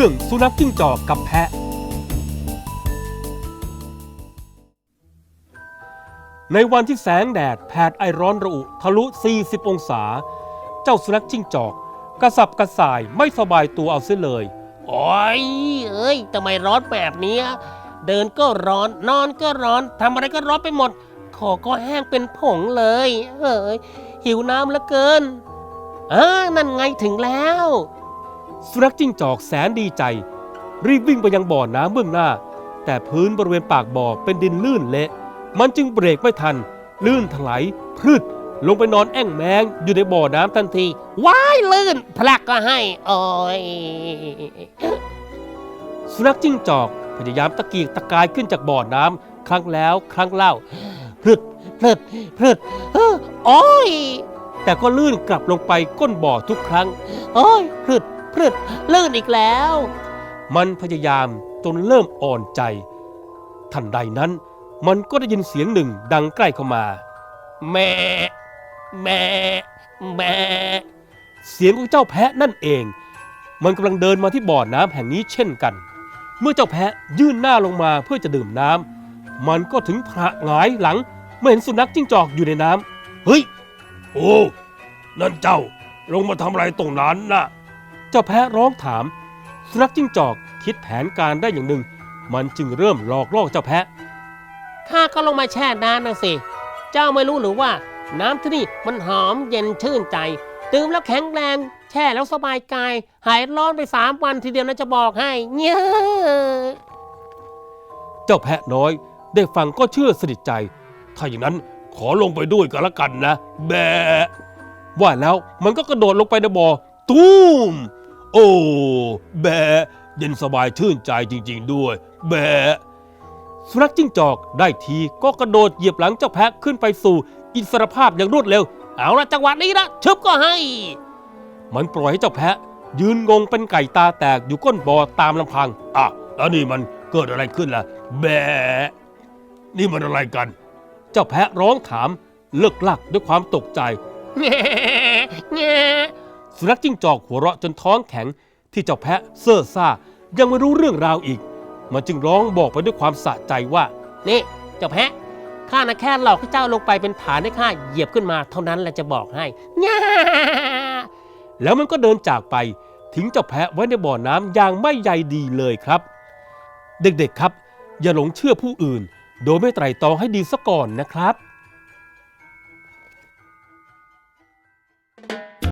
รื่องสุนัขจิ้งจอกกับแพะ ในวันที่แสงแดดแผดไอร้อนระอุทะลุ 40 องศา เจ้าสุนัขจิ้งจอก กระสับกระส่ายไม่สบายตัวเอาเสียเลย โอ้ยเอ้ยทำไมร้อนแบบเนี้ยเดินก็ร้อน นอนก็ร้อนทำอะไรก็ร้อนไปหมดคอก็แห้งเป็นผงเลยเอ้ยหิวน้ำเหลือเกินอ่านั่นไงถึงแล้ว สุนัขจิ้งจอกแสนดีใจ รีบวิ่งไปยังบ่อน้ำเบื้องหน้า แต่พื้นบริเวณปากบ่อเป็นดินลื่นเละ มันจึงเบรกไม่ทัน ลื่นถลายพรึดลงไปนอนแอ่งแมงอยู่ในบ่อน้ำทันที ว้ายลื่น พลักก็ให้โอ้ยสุนัขจิ้งจอกพยายามตะกีกตะกายขึ้นจากบ่อน้ำครั้งแล้วครั้งเล่าพรึดพรึดพรึดเอ้อโอ้ยแต่ก็ลื่นกลับลงไปก้นบ่อทุกครั้ง โอ้ยพรึด พรึดลื่นอีกแล้ว มันพยายามจนเริ่มอ่อนใจ ทันใดนั้น มันก็ได้ยินเสียงหนึ่งดังใกล้เข้ามา แม่แม่แม่เสียงของเจ้าแพะนั่นเอง มันกำลังเดินมาที่บ่อน้ำแห่งนี้เช่นกัน เมื่อเจ้าแพะยื่นหน้าลงมาเพื่อจะดื่มน้ำมันก็ถึงพระหงายหลังเมื่อเห็นสุนัขจิ้งจอกอยู่ในน้ำเฮ้ย โอ้ นั่นเจ้าลงมาทำอะไรตรงนั้นน่ะ เจ้าแพะร้องถาม สุนัขจิ้งจอกคิดแผนการได้อย่างหนึ่ง มันจึงเริ่มหลอกล่อเจ้าแพะ ข้าก็ลงมาแช่น้ำนะสิ เจ้าไม่รู้หรือว่า น้ำที่นี่มันหอมเย็นชื่นใจ ดื่มแล้วแข็งแรง แช่แล้วสบายกาย หายร้อนไปสามวันทีเดียวนะจะบอกให้เนี่ยเจ้าแพะน้อย ได้ฟังก็เชื่อสนิทใจ ถ้าอย่างนั้นขอลงไปด้วยกันละกันนะ แบะว่าแล้วมันก็กระโดดลงไปในบ่อ ตูม โอ้ แบะเย็นสบายชื่นใจจริง ๆ ด้วย แบะสุนัขจิ้งจอกได้ทีก็กระโดดเหยียบหลังเจ้าแพะขึ้นไปสู่ อิสรภาพอย่างรวดเร็ว เอาละจังหวะนี้นะชึบก็ให้ มันปล่อยให้เจ้าแพะ ยืนงงเป็นไก่ตาแตกอยู่ก้นบ่อตามลำพังอะแล้วนี่มันเกิดอะไรขึ้นล่ะ แบะนี่มันอะไรกัน เจ้าแพะร้องถามเลิกลักด้วยความตกใจ แง่แง่ สุนัขจิ้งจอกหัวเราะจนท้องแข็งที่เจ้าแพะเซ่อซ่ายังไม่รู้เรื่องราวอีก มันจึงร้องบอกไปด้วยความสะใจว่า นี่เจ้าแพะข้านะแค่หลอกให้เจ้าลงไปเป็นฐานให้ข้าเหยียบขึ้นมาเท่านั้นแหละจะบอกให้แง่แล้วมันก็เดินจากไปทิ้งเจ้าแพะไว้ในบ่อน้ำอย่างไม่ใยดีเลยครับ เด็กๆครับ อย่าหลงเชื่อผู้อื่น โดยไม่ไตร่ตรองให้ดีซะก่อนนะครับ